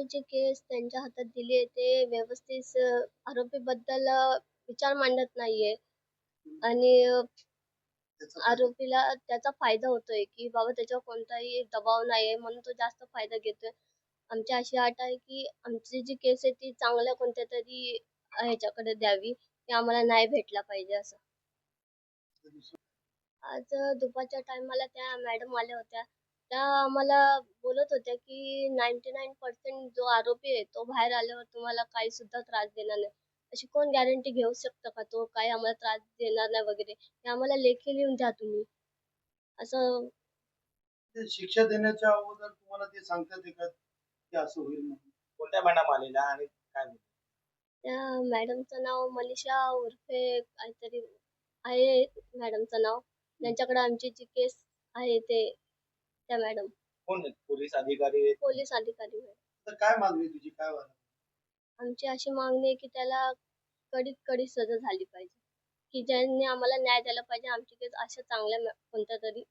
आम्ही जे केस त्यांच्या हातात दिली आहे ते व्यवस्थित आरोपीबद्दल विचार मांडत नाहीये. आणि आरोपीला त्याचा फायदा होतोय की बाबा त्याच्यावर कोणताही दबाव नाहीये म्हणून तो जास्त फायदा घेतोय. आमची अशी अट आहे की आमची जी केस आहे ती चांगल्या कोणत्या तरी ह्याच्याकडे द्यावी की आम्हाला नाही भेटला पाहिजे असं. आज दुपारच्या टायमाला त्या मॅडम आल्या होत्या. त्या आम्हाला बोलत होत्या की नाईन्टी नाईन पर्सेंट जो आरोपी आहे तो बाहेर आल्यावर तुम्हाला काही सुद्धा त्रास देणार नाही. अशी कोण गॅरंटी घेऊ शकतं का? तो काही आम्हाला त्रास देणार नाही वगैरे. ते आम्हाला लेखी लिहून द्या तुम्ही. असं ते शिक्षा देण्याच्या अगोदर तुम्हाला ते सांगतात की असं होईल म्हणून? कोणत्या मॅडम आलेल्या आणि काय बोलल्या? त्या मॅडमचं नाव मनीषा उर्फे काहीतरी आहे मॅडमचं नाव. त्यांच्याकडे आमची जी केस आहे ते त्या मॅडम. कोण आहेत? पोलीस अधिकारी आहेत? पोलीस अधिकारी तर काय मागणी तुझी काय आमची अशी मागणी आहे की त्याला कडीत कडी सजा झाली पाहिजे की ज्यांनी आम्हाला न्याय द्यायला पाहिजे आमची केस अशा चांगल्या कोणत्या तरी